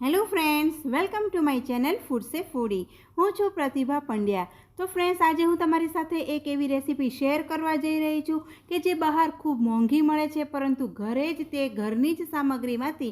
Hello, friends. Friends welcome to my channel food સે foodie હું છું પ્રતિભા પંડ્યા. તો ફ્રેન્ડ્સ આજે હું તમારી સાથે એક એવી રેસીપી શેર કરવા જઈ રહી છું કે જે બહાર ખૂબ મોંઘી મળે છે, પરંતુ ઘરે જ તે ઘરની જ સામગ્રીમાંથી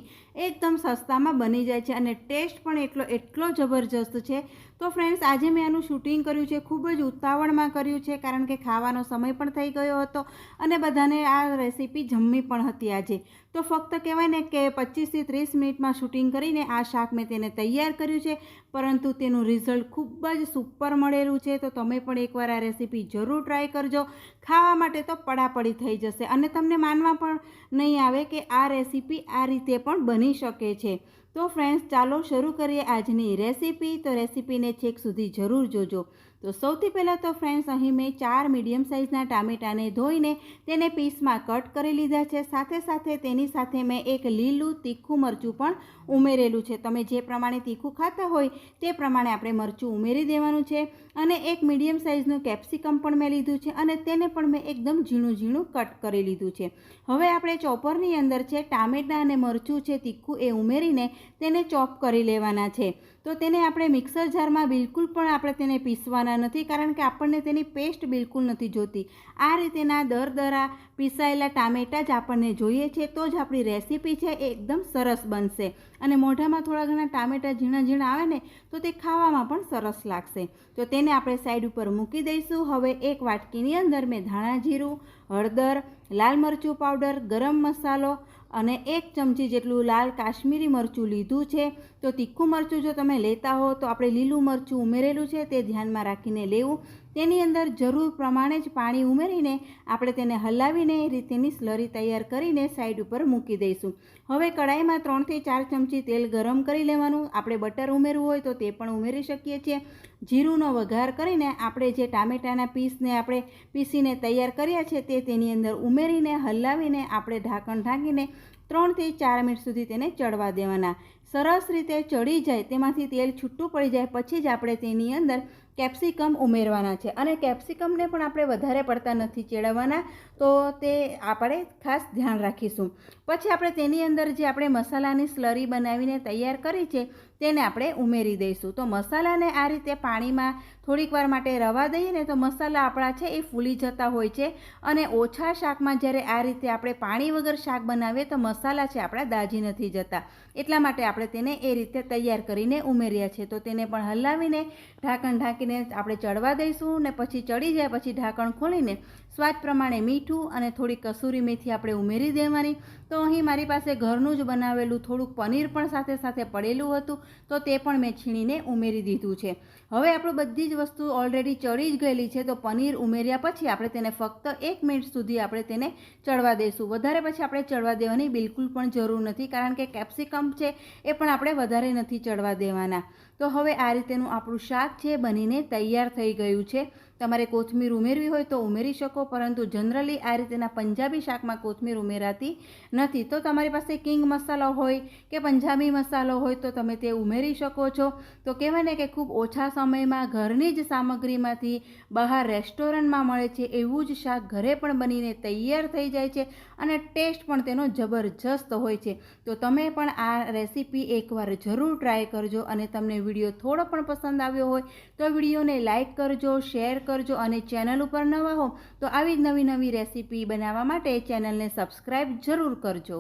એકદમ સસ્તામાં બની જાય છે અને ટેસ્ટ પણ એટલો એટલો જબરજસ્ત છે. તો ફ્રેન્ડ્સ આજે મેં આનું શૂટિંગ કર્યું છે, ખૂબ જ ઉતાવળમાં કર્યું છે, કારણ કે ખાવાનો સમય પણ થઈ ગયો હતો અને બધાને આ રેસીપી જમવી પણ હતી આજે. તો ફક્ત કહેવાય ને કે પચીસથી ત્રીસ મિનિટમાં શૂટિંગ કરીને આ શાક મેં તેને તૈયાર કર્યું છે. પરંતુ તેનું રિઝલ્ટ ખૂબ જ સુપર મળેલું છે. તો તમે પણ એકવાર આ રેસીપી જરૂર ટ્રાય કરજો. ખાવા માટે તો પડાપડી થઈ જશે. અને તમને માનવા પણ નહીં આવે કે આ રેસીપી આ રીતે પણ બની શકે છે. તો ફ્રેન્ડ્સ ચાલો શરૂ કરીએ આજની રેસીપી તો રેસીપીને છેક સુધી જરૂર જોજો. તો સૌથી પહેલાં તો ફ્રેન્ડ્સ અહીં મેં ચાર મીડિયમ સાઇઝના ટામેટાને ધોઈને તેને પીસમાં કટ કરી લીધા છે. સાથે સાથે તેની સાથે મેં એક લીલું, તીખું મરચું પણ ઉમેરેલું છે. તમે જે પ્રમાણે તીખું ખાતા હોય, તે પ્રમાણે આપણે મરચું ઉમેરી દેવાનું છે. અને એક મીડિયમ સાઇઝનું કેપ્સિકમ પણ મેં લીધું છે અને તેને પણ મેં એકદમ ઝીણું ઝીણું કટ કરી લીધું છે. હવે આપણે ચોપરની અંદર છે ટામેટાં અને મરચું છે, તીખું એ ઉમેરીને તેને ચોપ કરી લેવાના છે. તો તેને આપણે મિક્સર જારમાં બિલકુલ પણ આપણે તેને પીસવાના નથી કારણ કે આપણને તેની પેસ્ટ બિલકુલ નથી જોતી. આ રીતેના દર દરા પીસાયેલા ટામેટાં જ આપણને જોઈએ છે તો જ આપણી રેસીપી છે એ એકદમ સરસ બનશે. અને મોઢામાં થોડા ઘણા ટામેટાં ઝીણા ઝીણા આવે ને તો તે ખાવામાં પણ સરસ લાગશે. તો તેને આપણે સાઈડ ઉપર મૂકી દઈશું. હવે એક વાટકીની અંદર મેં ધાણા જીરું, હળદર, લાલ મરચું પાવડર, ગરમ મસાલો અને એક ચમચી જેટલું લાલ કાશ્મીરી મરચું લીધું છે. તો તીખું મરચું જો તમે લેતા હો તો આપણે લીલું મરચું ઉમેરેલું છે, તે ધ્યાનમાં રાખીને લેવું. તેની અંદર જરૂર પ્રમાણે જ પાણી ઉમેરીને આપણે તેને હલાવીને એ રીતેની સ્લરી તૈયાર કરીને સાઈડ ઉપર મૂકી દઈશું. હવે કડાઈમાં ત્રણથી ચાર ચમચી તેલ ગરમ કરી લેવાનું. આપણે બટર ઉમેરવું હોય તો તે પણ ઉમેરી શકીએ છીએ. જીરુંનો વઘાર કરીને આપણે જે ટામેટાના પીસને આપણે પીસીને તૈયાર કર્યા છે તે તેની અંદર ઉમેરીને હલાવીને આપણે ઢાંકણ ઢાંકીને ત્રણથી ચાર મિનિટ સુધી તેને ચડવા દેવાના. સરસ રીતે ચડી જાય, તેમાંથી તેલ છૂટું પડી જાય, પછી જ આપણે તેની અંદર કેપ્સિકમ ઉમેરવાના છે. અને કેપ્સિકમને પણ આપણે વધારે પડતા નથી ચેડવવાના, તો તે આપણે ખાસ ધ્યાન રાખીશું. પછી આપણે તેની અંદર જે આપણે મસાલાની સ્લરી બનાવીને તૈયાર કરી છે, તેને આપણે ઉમેરી દઈશું. તો મસાલાને આ રીતે પાણીમાં થોડીક વાર માટે રવા દઈએ ને તો મસાલા આપણા છે એ ફૂલી જતા હોય છે. અને ઓછા શાકમાં જ્યારે આ રીતે આપણે પાણી વગર શાક બનાવીએ તો મસાલા છે આપણા દાજી નથી જતા. એટલા માટે આપણે તેને એ રીતે તૈયાર કરીને ઉમેર્યા છે. તો તેને પણ હલાવીને ઢાંકણ ઢાંકીને આપણે ચડવા દઈશું ને પછી ચડી જાય પછી ઢાંકણ ખોલીને સ્વાદ પ્રમાણે મીઠું અને થોડી કસૂરી મેથી આપણે ઉમેરી દેવાની. તો અહીં મારી પાસે ઘરનું જ બનાવેલું થોડુંક પનીર પણ સાથે સાથે પડેલું હતું, તો તે પણ મેં છીણીને ઉમેરી દીધું છે. હવે આપણું બધી જ વસ્તુ ઓલરેડી ચડી જ ગયેલી છે, તો પનીર ઉમેર્યા પછી આપણે તેને ફક્ત એક મિનિટ સુધી આપણે તેને ચડવા દઈશું. વધારે પછી આપણે ચડવા દેવાની બિલકુલ પણ જરૂર નથી, કારણ કે કેપ્સિકમ છે એ પણ આપણે વધારે નથી ચડવા દેવાના. તો હવે આ રીતેનું આપણું શાક છે બનીને તૈયાર થઈ ગયું છે. તમારે કોથમીર ઉમેરવી હોય તો ઉમેરી શકો, પરંતુ જનરલી આ રીતેના પંજાબી શાકમાં કોથમીર ઉમેરાતી નથી. તો તમારી પાસે કિંગ મસાલો હોય કે પંજાબી મસાલો હોય તો તમે તે ઉમેરી શકો છો. તો કહેવાય ને કે ખૂબ ઓછા સમયમાં ઘરની જ સામગ્રીમાંથી બહાર રેસ્ટોરન્ટમાં મળે છે એવું જ શાક ઘરે પણ બનીને તૈયાર થઈ જાય છે અને ટેસ્ટ પણ તેનો જબરજસ્ત હોય છે. તો તમે પણ આ રેસીપી એકવાર જરૂર ટ્રાય કરજો અને તમને વીડિયો થોડો પણ પસંદ આવ્યો હોય તો વિડીયોને લાઇક કરજો, શેર કરજો અને ચેનલ ઉપર નવા હો તો આવી જ નવી નવી રેસીપી બનાવવા માટે ચેનલને સબસ્ક્રાઈબ જરૂર કરજો.